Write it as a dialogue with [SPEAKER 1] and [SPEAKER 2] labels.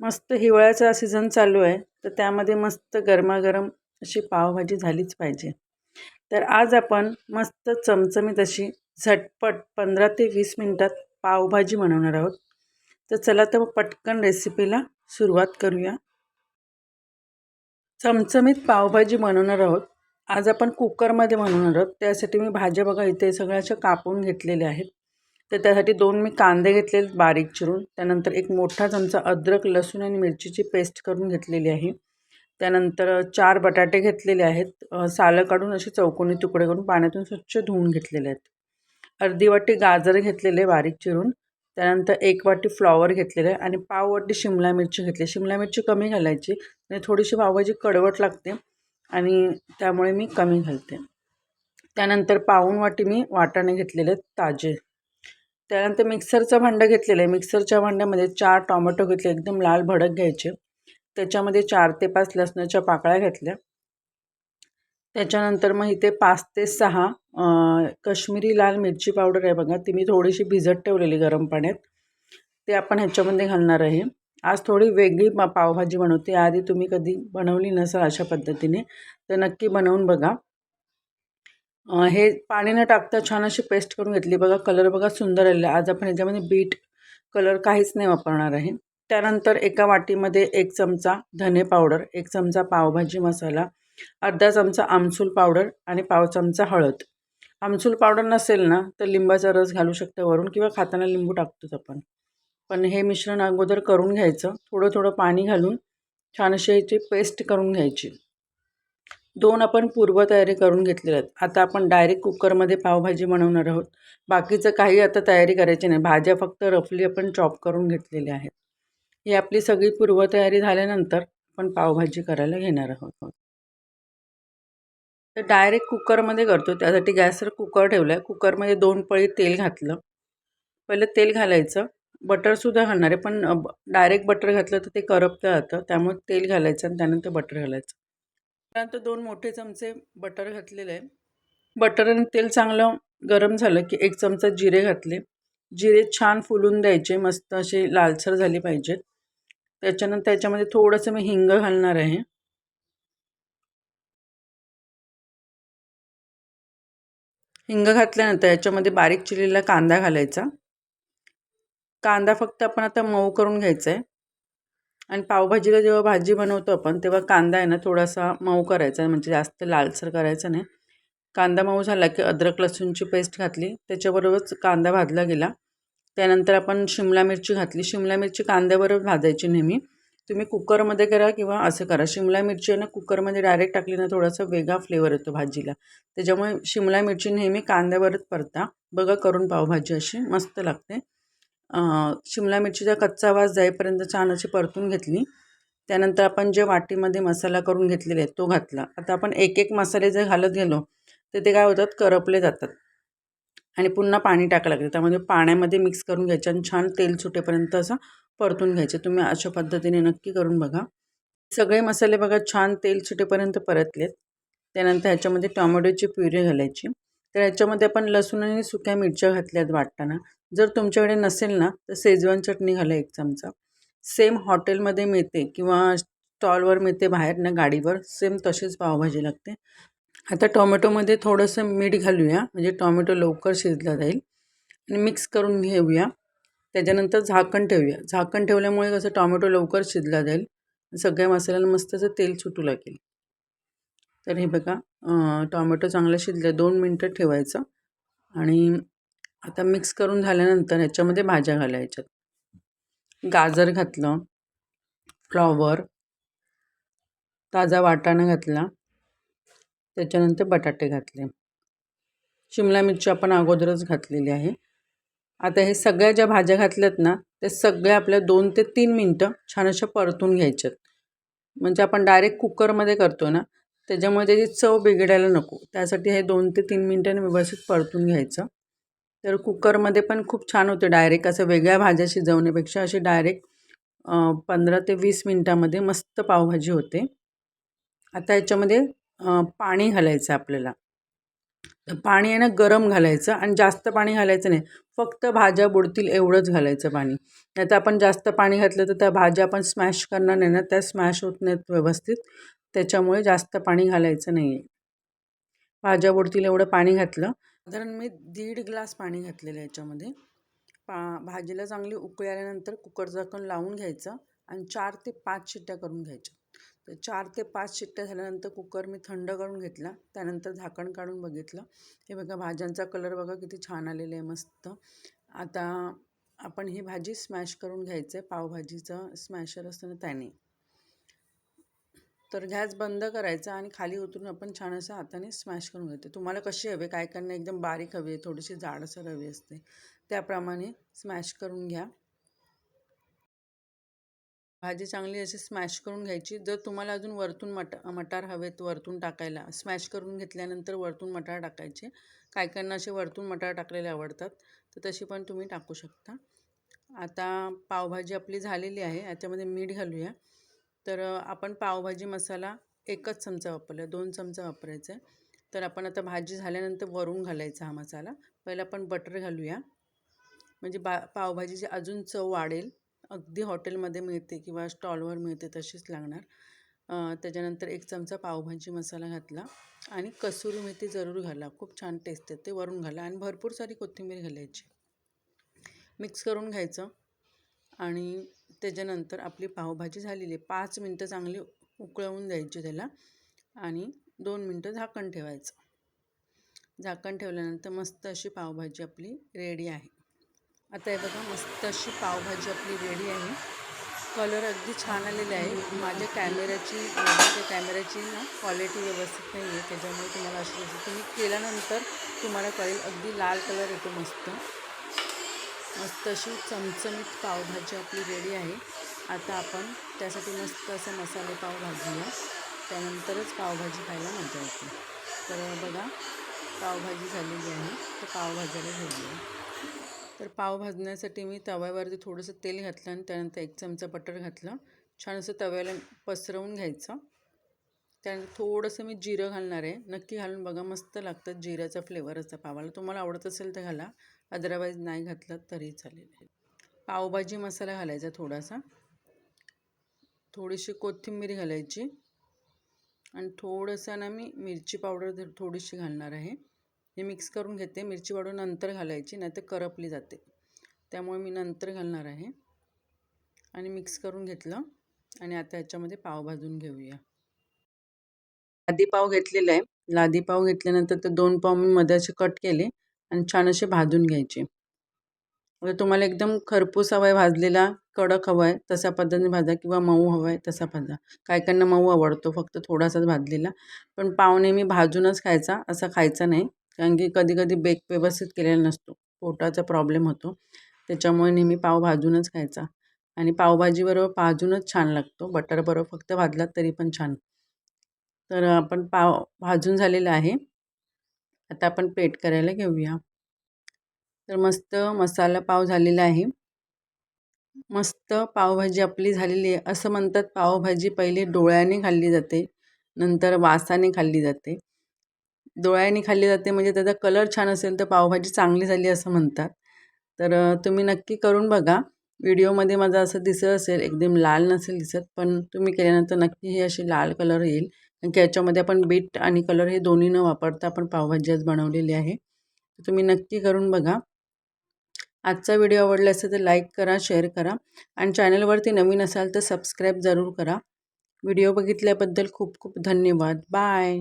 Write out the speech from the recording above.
[SPEAKER 1] मस्त हिवाळ्याचा सीझन चालू आहे तर त्यामध्ये मस्त गरमागरम अशी पावभाजी झालीच पाहिजे. तर आज आपण मस्त चमचमीत अशी झटपट पंधरा ते वीस मिनटात पावभाजी बनवणार आहोत. तर चला तर मग पटकन रेसिपीला सुरुवात करूया. चमचमीत पावभाजी बनवणार आहोत. आज आपण कुकरमध्ये बनवणार आहोत. त्यासाठी मी भाज्या बघा इथे सगळ्या अशा कापून घेतलेल्या आहेत. तर त्यासाठी दोन मी कांदे घेतलेले बारीक चिरून. त्यानंतर एक मोठा चमचा अद्रक लसूण आणि मिरचीची पेस्ट करून घेतलेली आहे. त्यानंतर चार बटाटे घेतलेले आहेत. सालं काढून असे चौकोनी तुकडे करून पाण्यातून स्वच्छ धुवून घेतलेले आहेत. अर्धी वाटी गाजर घेतलेले बारीक चिरून. त्यानंतर एक वाटी फ्लॉवर घेतलेलं आहे आणि पाव वाटी शिमला मिरची घेतली. शिमला मिरची कमी घालायची आणि थोडीशी पावभाजी कडवट लागते आणि त्यामुळे मी कमी घालते. त्यानंतर पाऊन वाटी मी वाटाणे घेतलेले आहेत ताजे. त्यानंतर मिक्सरचं भांडं घेतलेलं आहे. मिक्सरच्या भांड्यामध्ये चार टॉमॅटो घेतले. एकदम लाल भडक घ्यायचे. त्याच्यामध्ये चार ते पाच लसणाच्या पाकळ्या घेतल्या. त्याच्यानंतर मग इथे पाच ते सहा कश्मीरी लाल मिरची पावडर आहे बघा. ती मी थोडीशी भिजत ठेवलेली गरम पाण्यात. ते आपण ह्याच्यामध्ये घालणार आहे. आज थोडी वेगळी पावभाजी बनवते. आधी तुम्ही कधी बनवली नसाल अशा पद्धतीने तर नक्की बनवून बघा. हे पाणी न टाकता छान अशी पेस्ट करून घेतली. बघा कलर बघा सुंदर आलेला. आज आपण याच्यामध्ये बीट कलर काहीच नाही वापरणार आहे. त्यानंतर एका वाटीमध्ये एक चमचा धने पावडर एक चमचा पावभाजी मसाला अर्धा चमचा आमसूल पावडर आणि पाव चमचा हळद. आमसूल पावडर नसेल ना तर लिंबाचा रस घालू शकता वरून किंवा खाताना लिंबू टाकतोच आपण. पण हे मिश्रण अगोदर करून घ्यायचं. थोडं थोडं पाणी घालून छान अशी याची पेस्ट करून घ्यायची. दोन आपण पूर्वतयारी करून घेतलेल्या आहेत. आता आपण डायरेक्ट कुकरमध्ये पावभाजी बनवणार आहोत. बाकीचं काही आता तयारी करायची नाही. भाज्या फक्त रफली आपण चॉप करून घेतलेल्या आहेत. ही आपली सगळी पूर्वतयारी झाल्यानंतर आपण पावभाजी करायला घेणार आहोत. तर डायरेक्ट कुकरमध्ये करतो. त्यासाठी गॅसवर कुकर ठेवलं आहे कुकरमध्ये दोन पळी तेल घातलं. पहिलं तेल घालायचं. बटरसुद्धा घालणार आहे. पण डायरेक्ट बटर घातलं तर ते करपतं जातं त्यामुळे तेल घालायचं आणि त्यानंतर बटर घालायचं. त्यानंतर दोन मोठे चमचे बटर घातलेले आहे. बटर आणि तेल चांगलं गरम झालं की एक चमचा जिरे घातले. जिरे छान फुलून द्यायचे मस्त असे लालसर झाले पाहिजेत त्याच्यानंतर त्याच्यामध्ये थोडंसं मी हिंग घालणार आहे. हिंग घातल्यानंतर याच्यामध्ये बारीक चिरलेला कांदा घालायचा. कांदा फक्त आपण आता मऊ करून घ्यायचा आहे. आणि पावभाजीला जेव्हा भाजी बनवतो आपण तेव्हा कांदा आहे ना थोडासा मऊ करायचा म्हणजे जास्त लालसर करायचा नाही. कांदा मऊ झाला की अद्रक लसूणची पेस्ट घातली त्याच्याबरोबरच कांदा भाजला गेला. त्यानंतर आपण शिमला मिरची घातली. शिमला मिरची कांद्याबरोबर भाजायची नेहमी. तुम्ही कुकरमध्ये करा किंवा असं करा. शिमला मिरची आहे ना कुकरमध्ये डायरेक्ट टाकली ना थोडासा वेगळा फ्लेवर येतो भाजीला. त्याच्यामुळे शिमला मिरची नेहमी कांद्यावरच परता. बघा करून पावभाजी अशी मस्त लागते. शिमला मिरचीचा कच्चा वास जाईपर्यंत छान अशी परतून घेतली. त्यानंतर आपण जे वाटीमध्ये मसाला करून घेतलेले आहेत तो घातला. आता आपण एक एक मसाले जे घालत गेलो तर ते काय होतात? करपले जातात. आणि पुन्हा पाणी टाकायला लागते. त्यामध्ये पाण्यामध्ये मिक्स करून घ्यायचे आणि छान तेल सुटेपर्यंत असं परतून घ्यायचे. तुम्ही अशा पद्धतीने नक्की करून बघा. सगळे मसाले बघा छान तेल सुटेपर्यंत परतलेत. त्यानंतर ह्याच्यामध्ये टॉमॅटोची प्युरी घालायची. तर ह्याच्यामध्ये आपण लसूण आणि सुक्या मिरच्या घातल्यात वाटताना. जर तुमच्याकडे नसेल ना तर शेजवान चटणी घाला एक चमचा. सेम हॉटेलमध्ये मिळते किंवा स्टॉलवर मिळते बाहेर ना गाडीवर सेम तशीच पावभाजी लागते. आता टॉमॅटोमध्ये थोडंसं मीठ घालूया म्हणजे टॉमॅटो लवकर शिजला जाईल. आणि मिक्स करून घेऊया. त्याच्यानंतर झाकण ठेवूया. झाकण ठेवल्यामुळे कसं टॉमॅटो लवकर शिजला जाईल. सगळ्या मसाल्याला मस्त असं तेल सुटू लागेल. तर हे बघा टॉमॅटो चांगलं शिजलं. दोन मिनटं ठेवायचं. आणि आता मिक्स करून झाल्यानंतर ह्याच्यामध्ये भाज्या घालायच्यात गाजर घातलं फ्लॉवर ताजा वाटाणा घातला त्याच्यानंतर बटाटे घातले. शिमला मिरची आपण अगोदरच घातलेली आहे. आता हे सगळ्या ज्या भाज्या घातल्यात ना ते सगळ्या आपल्या दोन ते तीन मिनटं छान अशा परतून घ्यायच्यात. म्हणजे आपण डायरेक्ट कुकरमध्ये करतो ना त्याच्यामुळे त्याची चव बिघडायला नको. त्यासाठी हे दोन ते तीन मिनटांनी व्यवस्थित परतून घ्यायचं. तर कुकरमध्ये पण खूप छान होते डायरेक्ट असं वेगळ्या भाज्या शिजवण्यापेक्षा अशी डायरेक्ट पंधरा ते वीस मिनटामध्ये मस्त पावभाजी होते. आता याच्यामध्ये पाणी घालायचं आपल्याला. पाणी आहे ना गरम घालायचं आणि जास्त पाणी घालायचं नाही. फक्त भाज्या बुडतील एवढंच घालायचं पाणी. नाही तर आपण जास्त पाणी घातलं तर त्या भाज्या आपण स्मॅश करणार नाही ना त्या स्मॅश होत नाहीत व्यवस्थित. त्याच्यामुळे जास्त पाणी घालायचं नाही आहे भाज्या बुडतील एवढं पाणी घातलं. साधारण मी दीड ग्लास पाणी घातलेलं आहे याच्यामध्ये. पा भाजीला चांगली उकळी आल्यानंतर कुकर झाकण लावून घ्यायचं आणि चार ते पाच शिट्ट्या करून घ्यायच्या. तर चार ते पाच शिट्ट्या झाल्यानंतर कुकर मी थंड करून घेतला. त्यानंतर झाकण काढून बघितलं. हे बघा भाज्यांचा कलर बघा किती छान आलेला आहे मस्त. आता आपण ही भाजी स्मॅश करून घ्यायचं आहे पावभाजीचं स्मॅशर असतं ना त्याने. तर गॅस बंद करायचा आणि खाली उतरून आपण छान असं हाताने स्मॅश करून घेते तुम्हाला कशी हवे काय काहींना एकदम बारीक हवी आहे. थोडीशी जाडसर हवी असते. त्याप्रमाणे स्मॅश करून घ्या. भाजी चांगली अशी स्मॅश करून घ्यायची. जर तुम्हाला अजून वरतून मट मटार हवेत वरतून टाकायला स्मॅश करून घेतल्यानंतर वरतून मटार टाकायचे. काय काहींना असे वरतून मटार टाकलेले आवडतात. तर तशी पण तुम्ही टाकू शकता. आता पावभाजी आपली झालेली आहे. याच्यामध्ये मीठ घालूया. तर आपण पावभाजी मसाला एकच चमचा वापरला दोन चमचा वापरायचा आहे. तर आपण आता भाजी झाल्यानंतर वरून घालायचा हा मसाला. पहिला आपण बटर घालूया. म्हणजे बा पावभाजीची अजून चव वाढेल. अगदी हॉटेलमध्ये मिळते किंवा स्टॉलवर मिळते तशीच लागणार. त्याच्यानंतर एक चमचा पावभाजी मसाला घातला आणि कसुरी मेथी जरूर घाला. खूप छान टेस्ट येते. वरून घाला आणि भरपूर सारी कोथिंबीर घालायची. मिक्स करून घ्यायचं आणि त्याच्यानंतर आपली पावभाजी झालेली आहे. पाच मिनटं चांगली उकळवून द्यायची त्याला आणि दोन मिनटं झाकण ठेवायचं. झाकण ठेवल्यानंतर मस्त अशी पावभाजी आपली रेडी आहे. आता हे बघा मस्त अशी पावभाजी आपली रेडी आहे. कलर अगदी छान आलेले आहे. माझ्या कॅमेऱ्याची माझ्या कॅमेऱ्याची ना क्वालिटी व्यवस्थित नाही आहे त्याच्यामुळे तुम्हाला अशी तुम्ही केल्यानंतर तुम्हाला कळेल. अगदी लाल कलर येतो मस्त. मस्त अशी चमचमीत पावभाजी आपली रेडी आहे. आता आपण त्यासाठी मस्त असं मसाले पाव भाजूया. त्यानंतरच पावभाजी खायला मजा येते. तर बघा पावभाजी झालेली आहे. तर पावभाजीला घेऊया तर पाव भाजण्यासाठी मी तव्यावरती थोडंसं तेल घातलं आणि त्यानंतर एक चमचा बटर घातलं. छान असं तव्याला पसरवून घ्यायचं. त्यानंतर थोडंसं मी जिरं घालणार आहे. नक्की घालून बघा मस्त लागतं जिऱ्याचा फ्लेवर असतं पावाला तुम्हाला आवडत असेल तर घाला. अदरवाईज नाही घातलं तरी चालेल. पावभाजी मसाला घालायचा थोडासा. थोडीशी कोथिंबीर घालायची. आणि थोडंसं ना मी मिरची पावडर थोडीशी घालणार आहे. हे मिक्स करून घेते. मिरची पावडर नंतर घालायची नाही तर करपली जाते. त्यामुळे मी नंतर घालणार आहे. आणि मिक्स करून घेतलं. आणि आता ह्याच्यामध्ये पाव भाजून घेऊया. लादी पाव घेतलेला आहे. लादी पाव घेतल्यानंतर ते दोन पाव मी मध्ये असे कट केले आणि छान असे भाजून घ्यायचे. आता तुम्हाला एकदम खरपूस हवा आहे भाजलेला कडक हवा आहे तशा पद्धतीने भाजा किंवा मऊ हवा आहे तसा भाजा. काय काहींना मऊ आवडतो फक्त थोडासाच भाजलेला. पण पाव नेहमी भाजूनच खायचा असा खायचा नाही. कारण की कधी कधी बेक व्यवस्थित केलेला नसतो. पोटाचा प्रॉब्लेम होतो. त्याच्यामुळे नेहमी पाव भाजूनच खायचा. आणि पावभाजीबरोबर भाजूनच छान लागतो. बटरबरोबर फक्त भाजलात तरी पण छान. तर आपण पाव भाजून झालेला आहे. आता आपण पेट करायला घेऊया. तर मस्त मसाला पाव झालेला आहे. मस्त पावभाजी आपली झालेली आहे. असं म्हणतात पावभाजी पहिले डोळ्याने खाल्ली जाते नंतर वासाने खाल्ली जाते. डोळ्याने खाल्ली जाते म्हणजे त्याचा कलर छान असेल तर पावभाजी चांगली झाली असं म्हणतात. तर तुम्ही नक्की करून बघा. व्हिडिओमध्ये माझं असं दिसत असेल एकदम लाल नसेल दिसत पण तुम्ही केल्यानंतर नक्की ही अशी लाल कलर येईल. की याच्यामध्ये आपण बीट आणि कलर हे दोन्ही न वापरता आपण पावभाजी आज बनवलेली आहे. तुम्ही नक्की करून बघा. आजचा व्हिडिओ आवडला असेल तर लाईक करा शेअर करा आणि चॅनलवरती नवीन असाल तर सबस्क्राईब जरूर करा. व्हिडिओ बघितल्याबद्दल खूप खूप धन्यवाद. बाय.